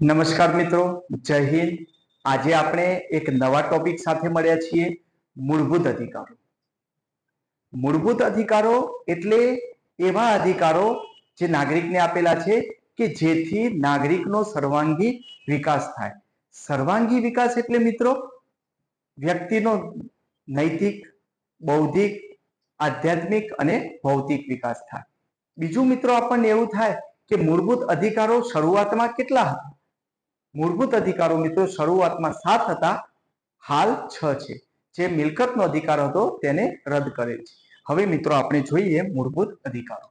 નમસ્કાર મિત્રો, જય હિન્દ. આજે આપણે એક નવા ટોપિક સાથે મળ્યા છીએ, મૂળભૂત અધિકારો. મૂળભૂત અધિકારો એટલે એવા અધિકારો જે નાગરિકને આપેલા છે કે જેથી નાગરિકનો સર્વાંગી વિકાસ થાય. સર્વાંગી વિકાસ એટલે મિત્રો, વ્યક્તિનો નૈતિક, બૌદ્ધિક, આધ્યાત્મિક અને ભૌતિક વિકાસ થાય. બીજું મિત્રો આપણને એવું થાય કે મૂળભૂત અધિકારો શરૂઆતમાં કેટલા હતા? મૂળભૂત અધિકારો મિત્રો શરૂઆતમાં સાત હતા. હાલ છ છે. જે મિલકતનો અધિકાર હતો તેને રદ કરેલ છે. હવે મિત્રો આપણે જોઈએ મૂળભૂત અધિકારો.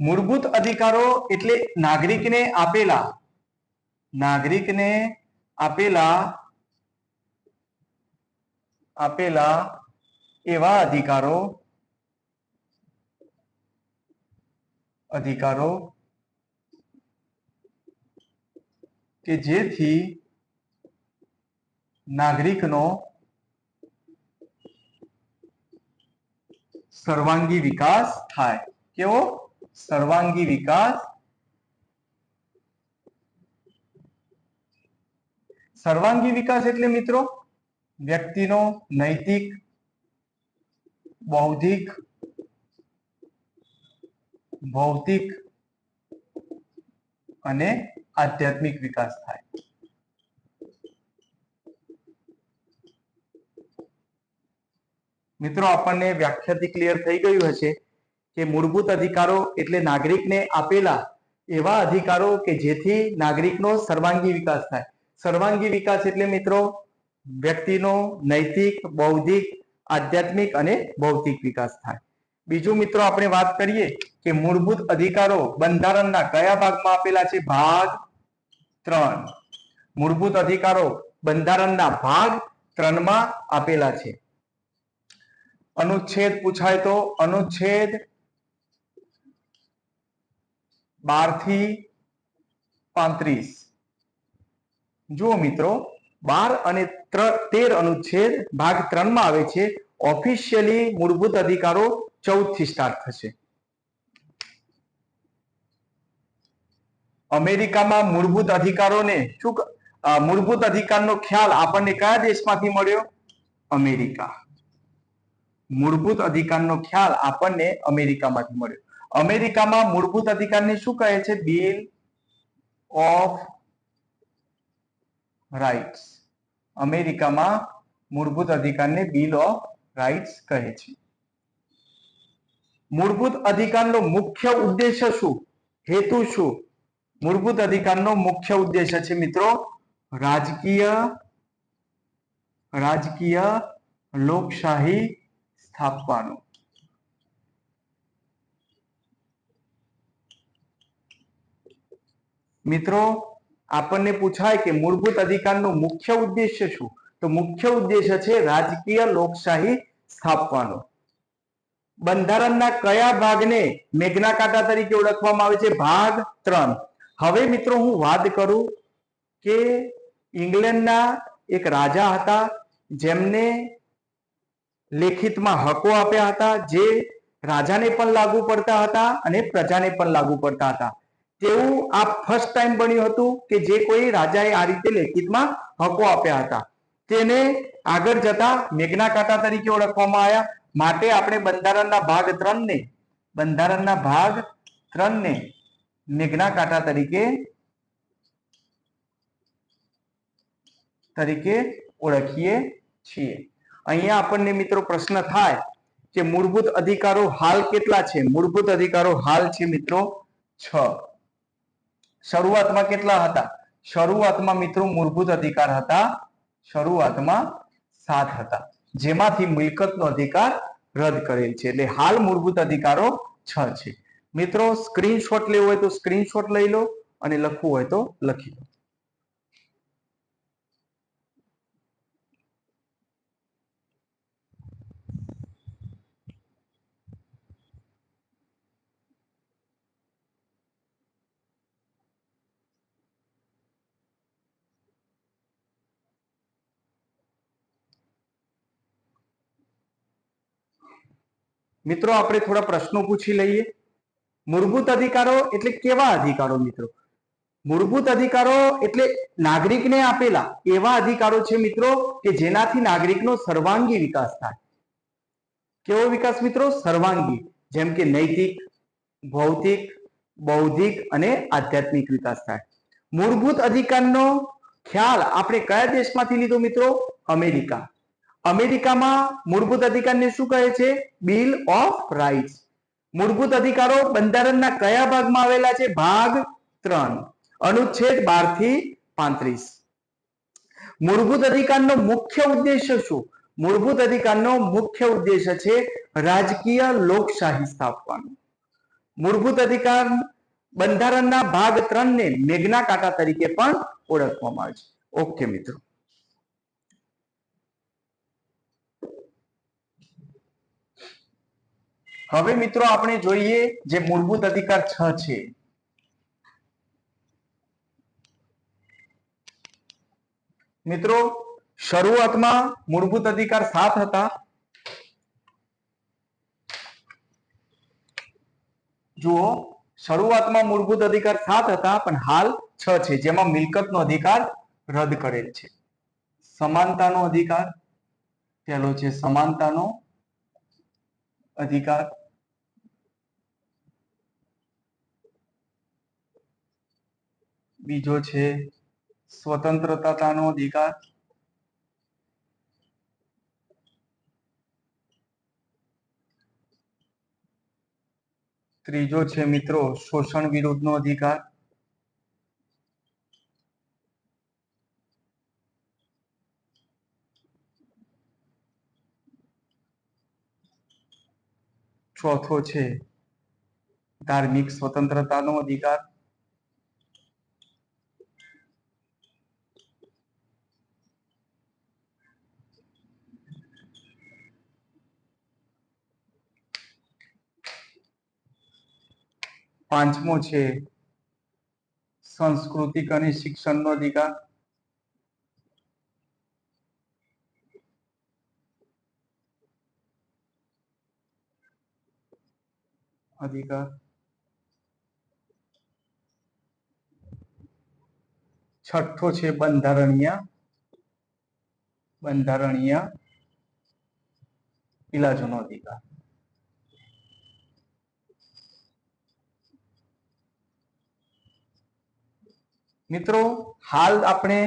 મૂળભૂત અધિકારો એટલે નાગરિકને આપેલા. નાગરિકને આપેલા આપેલા એવા અધિકારો અધિકારો કે જેથી નાગરિકનો સર્વાંગી વિકાસ થાય. કેવો? સર્વાંગી વિકાસ. સર્વાંગી વિકાસ એટલે મિત્રો વ્યક્તિનો નૈતિક, બૌદ્ધિક, ભૌતિક અને આધ્યાત્મિક વિકાસ થાય. મિત્રો, આપણને વ્યાખ્યાથી ક્લિયર થઈ ગયું હશે કે મૂળભૂત અધિકારો એટલે નાગરિકને આપેલા એવા અધિકારો કે જેથી નાગરિકનો સર્વાંગી વિકાસ થાય. સર્વાંગી વિકાસ એટલે મિત્રો વ્યક્તિનો નૈતિક, બૌદ્ધિક, આધ્યાત્મિક અને ભૌતિક વિકાસ થાય. બીજું મિત્રો આપણે વાત કરીએ કે મૂળભૂત અધિકારો બંધારણના કયા ભાગમાં આપેલા છે? ભાગ ત્રણ. મૂળભૂત અધિકારો બંધારણના ભાગ ત્રણમાં આપેલા છે. અનુચ્છેદ પૂછાય તો અનુચ્છેદ બારથી પાંત્રીસ. જુઓ મિત્રો, બાર અને તેર અનુચ્છેદ ભાગ ત્રણમાં આવે છે ઓફિશિયલી મૂળભૂત અધિકારો ચૌદથી સ્ટાર્ટ થશે અમેરિકામાં મૂળભૂત અધિકારોને શું મૂળભૂત અધિકારનો ખ્યાલ આપણને કયા દેશમાંથી મળ્યો? અમેરિકા. મૂળભૂત અધિકારનો ખ્યાલ આપણને અમેરિકામાંથી મળ્યો. અમેરિકામાં મૂળભૂત અધિકારને શું કહે છે? બિલ ઓફ રાઇટ્સ અમેરિકામાં મૂળભૂત અધિકારને બિલ ઓફ રાઇટ્સ કહે છે. મૂળભૂત અધિકારનો મુખ્ય ઉદ્દેશ્ય શું? હેતુ શું? મૂળભૂત અધિકારનો મુખ્ય ઉદ્દેશ્ય છે મિત્રો રાજકીય રાજકીય લોકશાહી સ્થાપવાનો. મિત્રો આપણને પૂછાય કે મૂળભૂત અધિકારનો મુખ્ય ઉદ્દેશ્ય શું? તો મુખ્ય ઉદ્દેશ્ય છે રાજકીય લોકશાહી સ્થાપવાનો. બંધારણના કયા ભાગને મેઘના કાંટા તરીકે ઓળખવામાં આવે છે? ભાગ ત્રણ. હવે મિત્રો હું વાત કરું કે ઇંગ્લેન્ડના એક રાજા હતા, જેમને લેખિતમાં હકો આપ્યા હતા, જે રાજાને પણ લાગુ પડતા હતા અને પ્રજાને પણ લાગુ પડતા હતા. તેવું આ ફર્સ્ટ ટાઈમ બન્યું હતું કે જે કોઈ રાજાએ આ રીતે લેખિતમાં હકો આપ્યા હતા. તેને આગળ જતા મેઘના કાંટા તરીકે ઓળખવામાં આવ્યા. માટે આપણે બંધારણના ભાગ ત્રણ ને બંધારણના ભાગ ત્રણ ને મેઘના કાંટા તરીકે તરીકે ઓળખીએ છીએ. અહીંયા આપણને મિત્રો પ્રશ્ન થાય કે મૂળભૂત અધિકારો હાલ કેટલા છે? મૂળભૂત અધિકારો હાલ છે મિત્રો છ. શરૂઆતમાં કેટલા હતા? શરૂઆતમાં મિત્રો મૂળભૂત અધિકાર હતા. શરૂઆતમાં સાત હતા. જેમાંથી મિલકતનો અધિકાર રદ કરેલ છે. એટલે હાલ મૂળભૂત અધિકારો છ છે. મિત્રો સ્ક્રીનશોટ લેવો હોય તો સ્ક્રીનશોટ લઈ લો અને લખવું હોય તો લખી લો. મિત્રો, આપણે થોડા પ્રશ્નો પૂછી લઈએ. મૂળભૂત અધિકારો એટલે કેવા અધિકારો મિત્રો? મૂળભૂત અધિકારો એટલે નાગરિકને આપેલા એવા અધિકારો છે મિત્રો, કે જેનાથી નાગરિકનો સર્વાંગી વિકાસ થાય. કેવો વિકાસ મિત્રો? સર્વાંગી. જેમ કે નૈતિક, ભૌતિક, બૌદ્ધિક અને આધ્યાત્મિક વિકાસ થાય. મૂળભૂત અધિકારનો ખ્યાલ આપણે કયા દેશમાંથી લીધો મિત્રો? અમેરિકા. અમેરિકામાં મૂળભૂત અધિકારને શું કહે છે? બિલ ઓફ રાઇટ્સ મૂળભૂત અધિકારો બંધારણના કયા ભાગમાં આવેલા છે? ભાગ ત્રણ. અનુચ્છેદ બારથી પાંત્રીસ. મૂળભૂત અધિકારનો મુખ્ય ઉદ્દેશ્ય શું? મૂળભૂત અધિકારનો મુખ્ય ઉદ્દેશ્ય છે રાજકીય લોકશાહી સ્થાપવાનો. મૂળભૂત અધિકાર બંધારણના ભાગ ત્રણ ને મેઘના કાંટા તરીકે પણ ઓળખવામાં આવે છે. ઓકે મિત્રો. હવે મિત્રો આપણે જોઈએ જે મૂળભૂત અધિકાર છ છે. મિત્રો, શરૂઆતમાં મૂળભૂત અધિકાર સાત હતા. જુઓ, શરૂઆતમાં મૂળભૂત અધિકાર સાત હતા, પણ હાલ છ છે, જેમાં મિલકતનો અધિકાર રદ કરેલ છે. સમાનતાનો અધિકાર, પહેલો છે સમાનતાનો અધિકાર. બીજો છે સ્વતંત્રતાનો અધિકાર. ત્રીજો છે મિત્રો શોષણ વિરુદ્ધનો અધિકાર. ચોથો છે. ધાર્મિક સ્વતંત્રતાનો અધિકાર. પાંચમો છે સાંસ્કૃતિક અને શિક્ષણનો અધિકાર. અધિકાર છઠ્ઠો છે બંધારણીય બંધારણીય ઇલાજોનો અધિકાર મિત્રો હાલ આપણે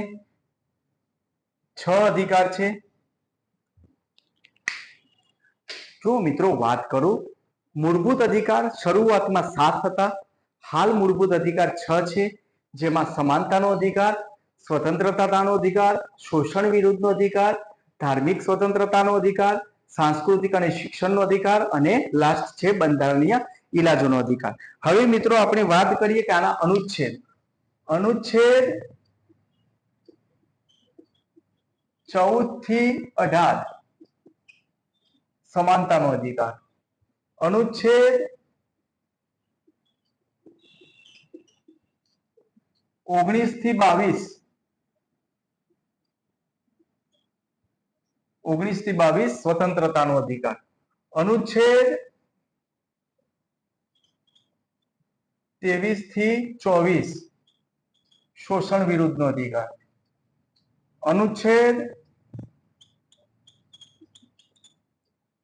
છ અધિકાર છે જો મિત્રો વાત કરું મૂળભૂત અધિકાર શરૂઆતમાં સાત હતા. હાલ મૂળભૂત અધિકાર છ છે, જેમાં સમાનતાનો અધિકાર, સ્વતંત્રતાનો અધિકાર, શોષણ વિરુદ્ધનો અધિકાર, ધાર્મિક સ્વતંત્રતાનો અધિકાર, સાંસ્કૃતિક અને શિક્ષણનો અધિકાર અને લાસ્ટ છે બંધારણીય ઇલાજોનો અધિકાર. હવે મિત્રો આપણે વાત કરીએ કે આના અનુચ્છેદ. અનુચ્છેદ ચૌદથી અઢાર સમાનતાનો અધિકાર. અનુચ્છેદ ઓગણીસથી બાવીસ. ઓગણીસથી બાવીસ સ્વતંત્રતાનો અધિકાર. અનુચ્છેદ ત્રેવીસથી ચોવીસ શોષણ વિરુદ્ધનો અધિકાર. અનુચ્છેદ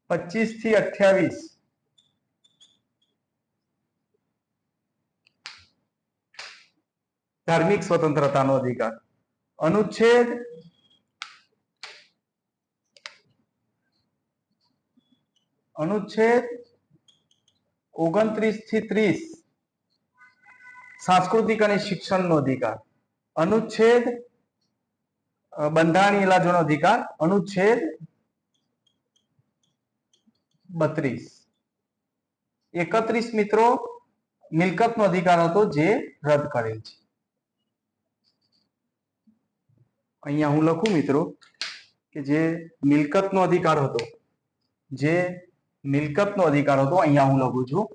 પચીસથી અઠ્યાવીસ ધાર્મિક સ્વતંત્રતાનો અધિકાર. અનુચ્છેદ અનુચ્છેદ ઓગણત્રીસથી ત્રીસ. સાંસ્કૃતિક અને શિક્ષણનો અધિકાર. અનુચ્છેદ બંધારણીય ઇલાજોનો અધિકાર. અનુચ્છેદ બત્રીસ. એકત્રીસ મિત્રો મિલકતનો અધિકાર હતો જે રદ કરેલ છે. અહીંયા હું લખું, મિત્રો, કે જે મિલકતનો અધિકાર હતો, જે મિલકતનો અધિકાર હતો, અહીંયા હું લખું છું,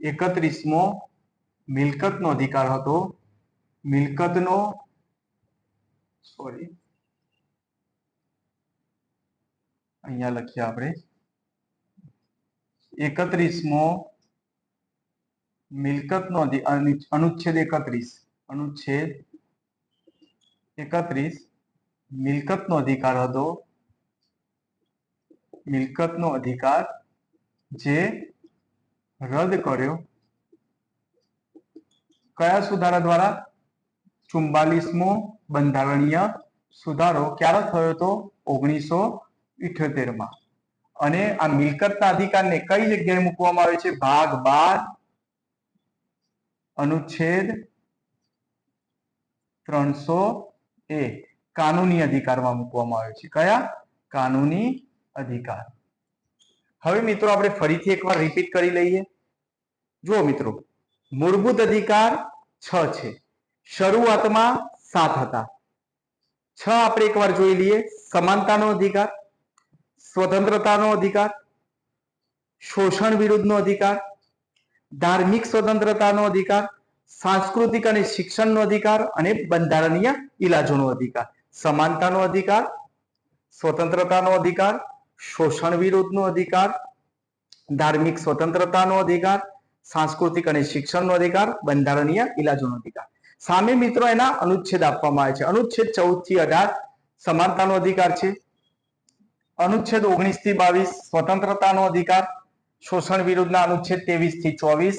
એકત્રીસમો મિલકતનો અધિકાર હતો, મિલકતનો સોરી અહીંયા લખીએ આપણે, એકત્રીસમો મિલકતનો અનુચ્છેદ એકત્રીસ અનુચ્છેદ એકત્રીસ મિલકતનો અધિકાર હતો. મિલકતનો અધિકાર જે રદ કર્યો. કયા સુધારા દ્વારા? ચુમ્બાલીસમો બંધારણીય સુધારો ક્યારે થયો હતો? ઓગણીસો ઇઠ્યોતેરમાં અને આ મિલકતના અધિકારને કઈ જગ્યાએ મૂકવામાં આવે છે? ભાગ બાર. અનુચ્છેદ ત્રણસો એ કાનૂની અધિકારમાં મૂકવામાં આવે છે. કયા? કાનૂની અધિકાર. હવે મિત્રો આપણે ફરીથી એકવાર રિપીટ કરી લઈએ. જુઓ મિત્રો, મૂળભૂત અધિકાર છ છે. શરૂઆતમાં સાત હતા. છ આપણે એકવાર જોઈ લઈએ. સમાનતાનો અધિકાર, સ્વતંત્રતાનો અધિકાર, શોષણ વિરુદ્ધનો અધિકાર, ધાર્મિક સ્વતંત્રતાનો અધિકાર, સાંસ્કૃતિક અને શિક્ષણનો અધિકાર અને બંધારણીય ઇલાજોનો અધિકાર. સમાનતાનો અધિકાર સ્વતંત્રતાનો અધિકાર શોષણ વિરોધનો અધિકાર ધાર્મિક સ્વતંત્રતાનો અધિકાર સાંસ્કૃતિક અને શિક્ષણનો અધિકાર બંધારણીય ઇલાજોનો અધિકાર સામે મિત્રો એના અનુચ્છેદ આપવામાં આવે છે અનુચ્છેદ ચૌદથી અઢાર સમાનતાનો અધિકાર છે અનુચ્છેદ ઓગણીસથી બાવીસ સ્વતંત્રતાનો અધિકાર શોષણ વિરુદ્ધના અનુચ્છેદ ત્રેવીસથી ચોવીસ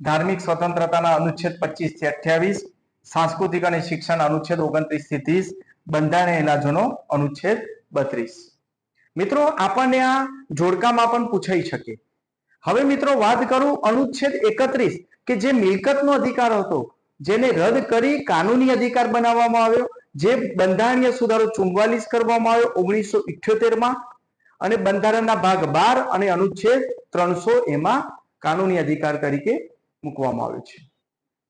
ધાર્મિક સ્વતંત્રતાના અનુચ્છેદ પચીસથી અઠ્યાવીસ સાંસ્કૃતિક અને શિક્ષણ અનુચ્છેદ ઓગણત્રીસથી ત્રીસ બંધારણીય ઇલાજોનો અનુચ્છેદ બત્રીસ. મિત્રો, આપણને આ જોડકામાં પણ પૂછાઈ શકે. હવે મિત્રો, વાત કરું અનુચ્છેદ એકત્રીસ, કે જે મિલકતનો અધિકાર હતો, જેને રદ કરી કાનૂની અધિકાર બનાવવામાં આવ્યો, જે બંધારણીય સુધારો ચુમ્બાલીસ કરવામાં આવ્યો ઓગણીસો માં અને બંધારણના ભાગ બાર અને અનુચ્છેદ ત્રણસો એમાં કાનૂની અધિકાર તરીકે મૂકવામાં આવ્યો છે.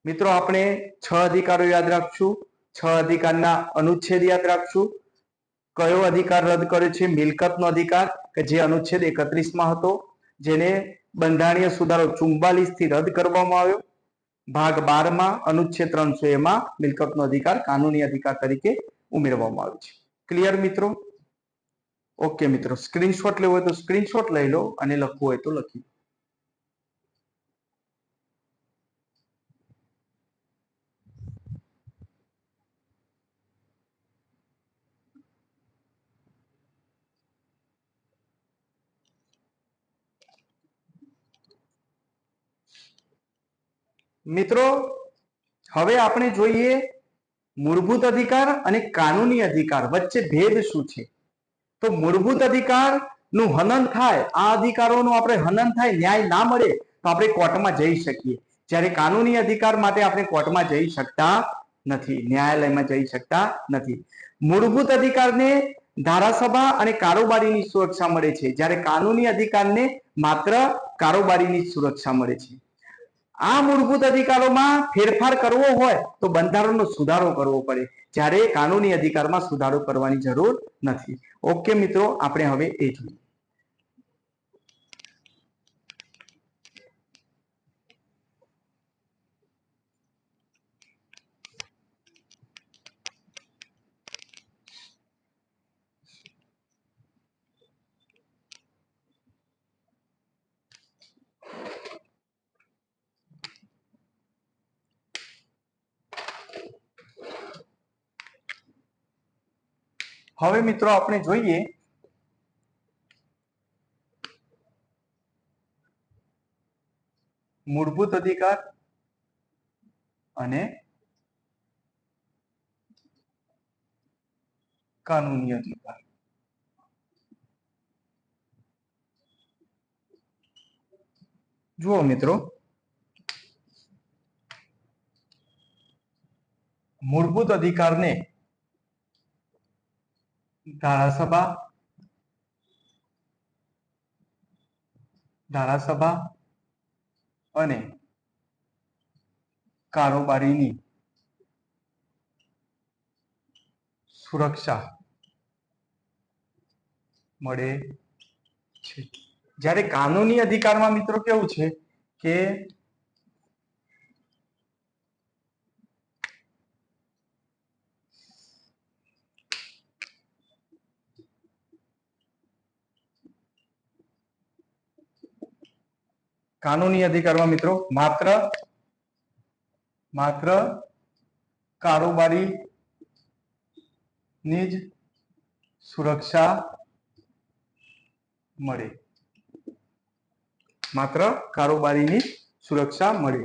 મિત્રો, આપણે છ અધિકારો યાદ રાખશું. છ અધિકારના અનુચ્છેદ યાદ રાખશું. કયો અધિકાર રદ કર્યો છે? મિલકતનો અધિકાર કે જે અનુચ્છેદ એકત્રીસમાં હતો? જેને બંધારણીય સુધારો ચુમ્બાલીસથી રદ કરવામાં આવ્યો. ભાગ બારમાં અનુચ્છેદ ત્રણસો એમાં મિલકતનો અધિકાર કાનૂની અધિકાર તરીકે ઉમેરવામાં આવ્યો છે. ક્લિયર મિત્રો? ઓકે મિત્રો સ્ક્રીનશોટ લેવો હોય તો સ્ક્રીનશોટ લઈ લો અને લખવું હોય તો લખી મિત્રો, હવે આપણે જોઈએ મૂળભૂત અધિકાર અને કાનૂની અધિકાર વચ્ચે ભેદ શું છે? તો મૂળભૂત અધિકારનું હનન થાય, આ અધિકારોનું આપણે હનન થાય, ન્યાય ના મળે, તો આપણે કોર્ટમાં જઈ શકીએ. જ્યારે કાનૂની અધિકાર માટે આપણે કોર્ટમાં જઈ શકતા નથી, ન્યાયાલયમાં જઈ શકતા નથી. મૂળભૂત અધિકારને ધારાસભા અને કારોબારીની સુરક્ષા મળે છે. જ્યારે કાનૂની અધિકારને માત્ર કારોબારીની સુરક્ષા મળે છે. આ મૂળભૂત અધિકારોમાં ફેરફાર કરવો હોય તો બંધારણનો સુધારો કરવો પડે. જ્યારે કાનૂની અધિકારમાં સુધારો કરવાની જરૂર નથી. ઓકે મિત્રો, આપણે હવે એ જોઈએ. હવે મિત્રો આપણે જોઈએ મૂળભૂત અધિકાર અને કાનૂની અધિકાર. જુઓ મિત્રો મૂળભૂત અધિકારને ધારાસભા ધારાસભા અને કારોબારીની સુરક્ષા મળે છે. જ્યારે કાનૂની અધિકારમાં મિત્રો કેવું છે કે કાનૂની અધિકારમાં મિત્રો, માત્ર માત્ર કારોબારી ની જ સુરક્ષા મળે. માત્ર કારોબારીની સુરક્ષા મળે.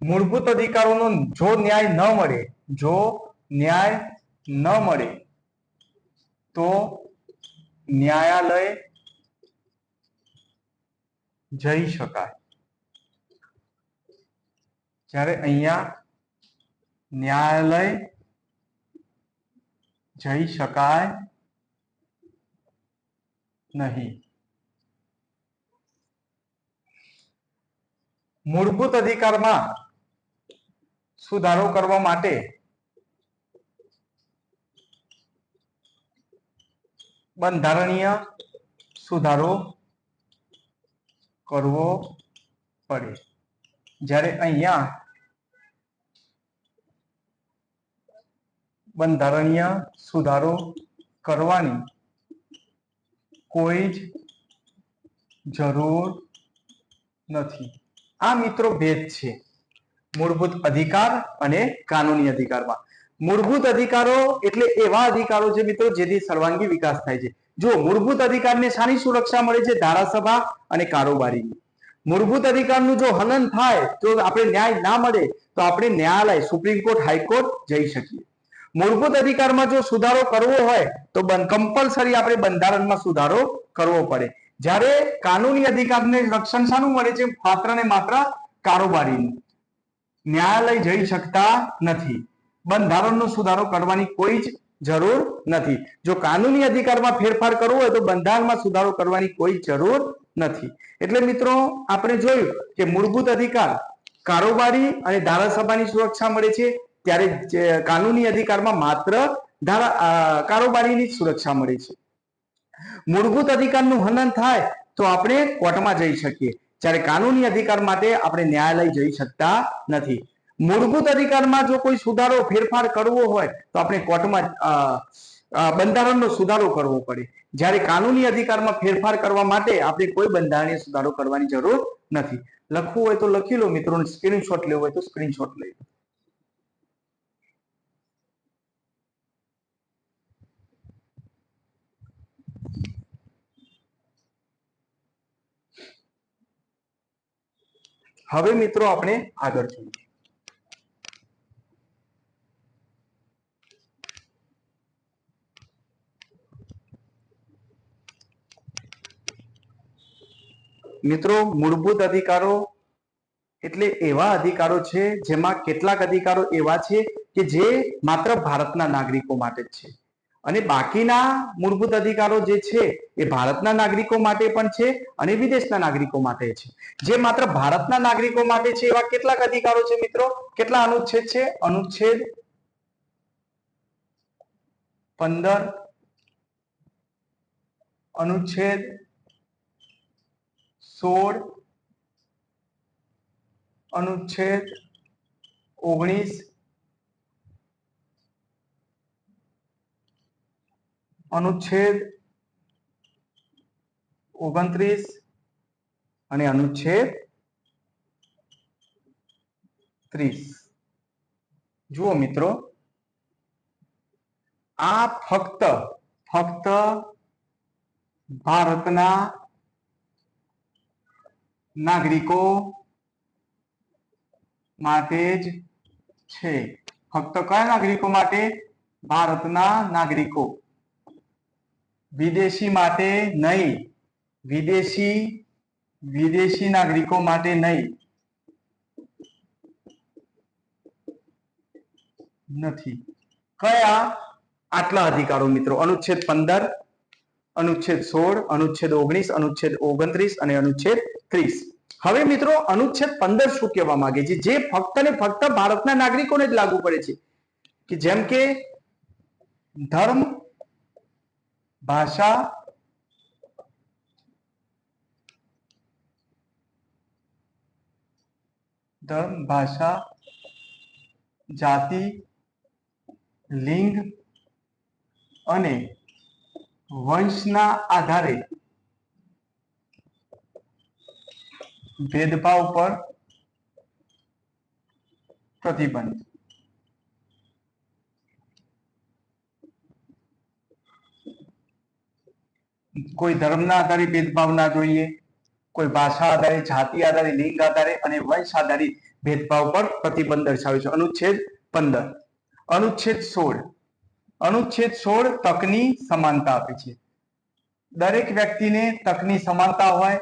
મૂળભૂત અધિકારોનો જો ન્યાય ન મળે, જો ન્યાય ન મળે, તો ન્યાયાલય જઈ શકાય. જ્યારે અહીંયા ન્યાયાલય જઈ શકાય નહીં. મૂળભૂત અધિકારમાં સુધારો કરવા માટે બંધારણીય સુધારો કરવો પડે. જ્યારે અહીંયા બંધારણીય સુધારો કરવાની કોઈ જ જરૂર નથી. આ મિત્રો ભેદ છે. મૂળભૂત અધિકાર અને કાનૂની અધિકારમાં. મૂળભૂત અધિકારો એટલે એવા અધિકારો છે મિત્રો જેથી સર્વાંગી વિકાસ થાય છે. જો મૂળભૂત અધિકારને શાની સુરક્ષા મળે છે ધારાસભા અને કારોબારીની મૂળભૂત અધિકારનું જો હનન થાય, તો આપણે ન્યાય ના મળે, તો આપણે ન્યાયાલય, સુપ્રીમ કોર્ટ, હાઈકોર્ટ જઈ શકીએ. મૂળભૂત અધિકારમાં જો સુધારો કરવો હોય, તો કમ્પલસરી આપણે બંધારણમાં સુધારો કરવો પડે. જ્યારે કાનૂની અધિકારને રક્ષણ શાનું મળે છે માત્ર ને માત્ર કારોબારીનું. ન્યાયાલય જઈ શકતા નથી. બંધારણનો સુધારો કરવાની કોઈ જ જરૂર નથી. જો કાનૂની અધિકારમાં ફેરફાર કરવો હોય તો બંધારણમાં સુધારો કરવાની કોઈ જરૂર નથી. એટલે મિત્રો, આપણે જોયું કે મૂળભૂત અધિકાર કારોબારી અને ધારાસભાની સુરક્ષા મળે છે, ત્યારે કાનૂની અધિકારમાં માત્ર ધારા કારોબારીની સુરક્ષા મળે છે. મૂળભૂત અધિકારનું હનન થાય તો આપણે કોર્ટમાં જઈ શકીએ. જ્યારે કાનૂની અધિકાર માટે આપણે ન્યાયાલય જઈ શકતા નથી. મૂળભૂત અધિકારમાં જો કોઈ સુધારો, ફેરફાર કરવો હોય, તો આપણે કોર્ટમાં બંધારણનો સુધારો કરવો પડે. જ્યારે કાનૂની અધિકારમાં ફેરફાર કરવા માટે આપણે કોઈ બંધારણીય સુધારો કરવાની જરૂર નથી. લખવું હોય તો લખી લો મિત્રો સ્ક્રીનશોટ લેવો હોય તો સ્ક્રીનશોટ લઈ લો. હવે મિત્રો આપણે આગળ જોઈએ. મિત્રો, મૂળભૂત અધિકારો એટલે એવા અધિકારો છે જેમાં કેટલાક અધિકારો એવા છે કે જે માત્ર ભારતના નાગરિકો માટે જ છે. અને બાકીના મૂળભૂત અધિકારો જે છે એ ભારતના નાગરિકો માટે પણ છે અને વિદેશના નાગરિકો માટે છે. જે માત્ર ભારતના નાગરિકો માટે છે એવા કેટલાક અધિકારો છે મિત્રો? કેટલા અનુચ્છેદ છે? અનુચ્છેદ પંદર, અનુચ્છેદ સોળ અનુચ્છેદ ઓગણીસ અનુચ્છેદ ઓગણત્રીસ અને અનુચ્છેદ ત્રીસ. જુઓ મિત્રો આ ફક્ત ફક્ત ભારતના નાગરિકો માટે જ છે. ફક્ત કયા નાગરિકો માટે? ભારતના નાગરિકો. વિદેશી માટે નહીં. વિદેશી વિદેશી નાગરિકો માટે નહીં. નથી. કયા? આટલા અધિકારો મિત્રો. અનુચ્છેદ પંદર અનુચ્છેદ સોળ, અનુચ્છેદ ઓગણીસ, અનુચ્છેદ ઓગણત્રીસ અને અનુચ્છેદ ત્રીસ. હવે મિત્રો, અનુચ્છેદ પંદર શું કહેવા માંગે છે? જે ફક્ત ને ફક્ત ભારતના નાગરિકોને જ લાગુ પડે છે. કે જેમ કે ધર્મ, ભાષા ધર્મ, ભાષા, જાતિ, લિંગ અને વંશના આધારે ભેદભાવ પર પ્રતિબંધ. કોઈ ધર્મના આધારે ભેદભાવ ના જોઈએ, કોઈ ભાષા આધારે, જાતિ આધારે, લિંગ આધારે અને વંશ આધારિત ભેદભાવ પર પ્રતિબંધ દર્શાવે છે. અનુચ્છેદ પંદર. અનુચ્છેદ સોળ. અનુચ્છેદ સોળ તકની સમાનતા આપે છે. દરેક વ્યક્તિને તકની સમાનતા હોય,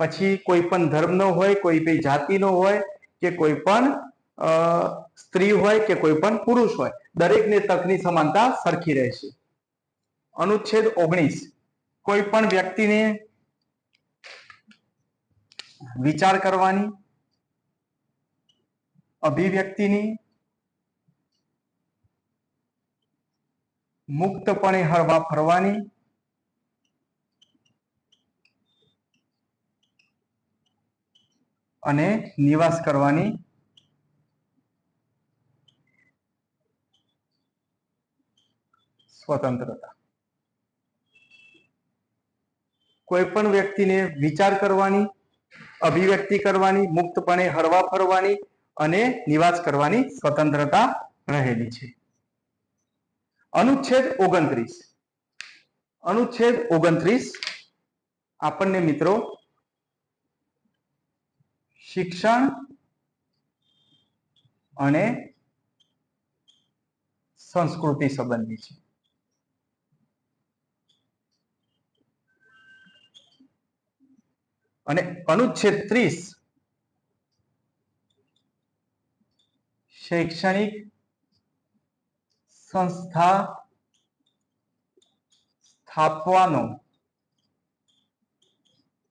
પછી કોઈ પણ ધર્મનો હોય, કોઈ પણ જાતિનો હોય, કે કોઈ પણ સ્ત્રી હોય, કે કોઈ પણ પુરુષ હોય, દરેકને તકની સમાનતા સરખી રહેશે અનુચ્છેદ ઓગણીસ. કોઈ પણ વ્યક્તિને વિચાર કરવાની, અભિવ્યક્તિની મુક્તપણે હરવા ફરવાની. અને નિવાસ કરવાની. સ્વતંત્રતા. કોઈ પણ વ્યક્તિને વિચાર કરવાની, અભિવ્યક્તિ કરવાની, મુક્તપણે હરવા ફરવાની અને નિવાસ કરવાની સ્વતંત્રતા રહેલી છે. અનુચ્છેદ ઓગણત્રીસ. અનુચ્છેદ ઓગણત્રીસ આપણને મિત્રો શિક્ષણ અને સંસ્કૃતિ સંબંધી છે. અને અનુચ્છેદ ત્રીસ શૈક્ષણિક સંસ્થા સ્થાપવાનો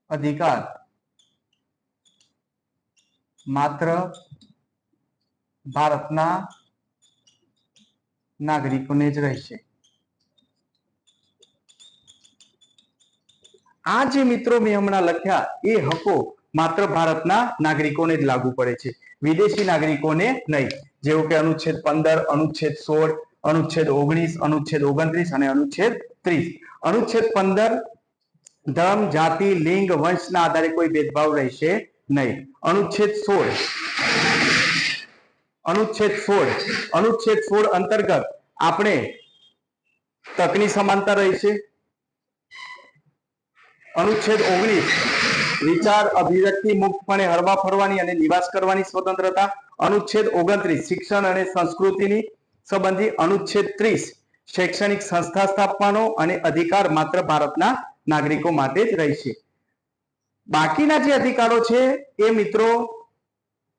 અધિકાર માત્ર ભારતના નાગરિકોને જ રહેશે. આ જે મિત્રો મેં હમણાં લખ્યા, એ હકો માત્ર ભારતના નાગરિકોને જ લાગુ પડે છે. વિદેશી નાગરિકોને નહીં. જેવું કે અનુચ્છેદ પંદર, અનુચ્છેદ સોળ અનુચ્છેદ ઓગણીસ, અનુચ્છેદ ઓગણત્રીસ અને અનુચ્છેદ ત્રીસ. અનુચ્છેદ પંદર, ધર્મ, જાતિ, લિંગ, વંશના આધારે કોઈ ભેદભાવ રહેશે નહીં. અનુચ્છેદ સોળ. અનુચ્છેદ સોળ. અનુચ્છેદ સોળ અંતર્ગત આપણે તકની સમાનતા રહેશે. અનુચ્છેદ ઓગણીસ. વિચાર અભિવ્યક્તિ મુક્તપણે હરવા ફરવાની અને નિવાસ કરવાની સ્વતંત્રતા. અનુચ્છેદ ઓગણત્રીસ. શિક્ષણ અને સંસ્કૃતિની સંબંધી અનુચ્છેદ ત્રીસ, શૈક્ષણિક સંસ્થા સ્થાપવાનો અને અધિકાર માત્ર ભારતના નાગરિકો માટે જ રહેશે. બાકીના જે અધિકારો છે, એ મિત્રો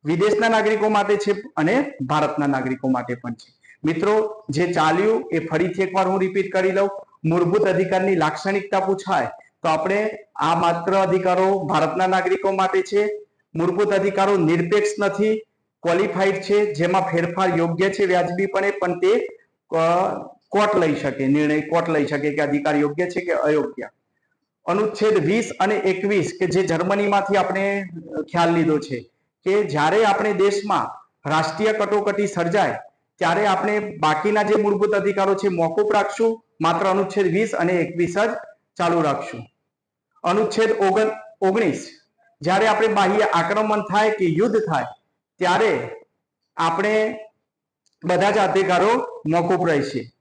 વિદેશના નાગરિકો માટે છે અને ભારતના નાગરિકો માટે પણ છે. મિત્રો, જે ચાલ્યું એ ફરીથી એકવાર હું રિપીટ કરી લઉં. મૂળભૂત અધિકારની લાક્ષણિકતા પૂછાય તો આપણે આ માત્ર અધિકારો ભારતના નાગરિકો માટે છે. મૂળભૂત અધિકારો નિરપેક્ષ નથી. ક્વોલિફાઈડ છે, જેમાં ફેરફાર યોગ્ય છે વ્યાજબીપણે પણ તે કોર્ટ લઈ શકે, નિર્ણય કોર્ટ લઈ શકે કે અધિકાર યોગ્ય છે કે અયોગ્ય. અનુચ્છેદ વીસ અને એકવીસ કે જે જર્મનીમાંથી આપણે ખ્યાલ લીધો છે કે જ્યારે આપણે દેશમાં રાષ્ટ્રીય કટોકટી સર્જાય, ત્યારે આપણે બાકીના જે મૂળભૂત અધિકારો છે મોકૂફ રાખશું, માત્ર અનુચ્છેદ વીસ અને એકવીસ જ ચાલુ રાખશું. અનુચ્છેદ ઓગણ, ઓગણીસ, જ્યારે આપણે બાહ્ય આક્રમણ થાય કે યુદ્ધ થાય ત્યારે આપણે બધા જ અધિકારો મોકૂફ રહેશે.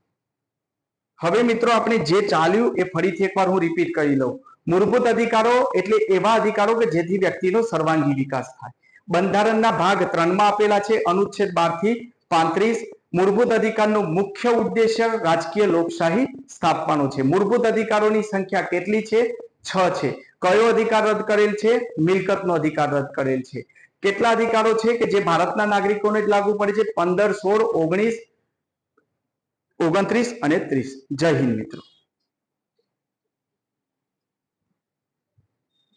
હવે મિત્રો આપણે જે ચાલ્યું એ ફરીથી એકવાર હું રિપીટ કરી લઉં. મૂળભૂત અધિકારો એટલે એવા અધિકારો કે જેથી વ્યક્તિનો સર્વાંગી વિકાસ થાય. બંધારણના ભાગ ત્રણમાં આપેલા છે, અનુચ્છેદ બારથી પાંત્રીસ. મૂળભૂત અધિકારનો મુખ્ય ઉદ્દેશ્ય રાજકીય લોકશાહી સ્થાપવાનો છે. મૂળભૂત અધિકારોની સંખ્યા કેટલી છે? છ છે. કયો અધિકાર રદ કરેલ છે? મિલકતનો અધિકાર રદ કરેલ છે. કેટલા અધિકારો છે કે જે ભારતના નાગરિકોને જ લાગુ પડે છે? પંદર, સોળ, ઓગણીસ, ઓગણત્રીસ અને ત્રીસ. જય હિન્દ મિત્રો.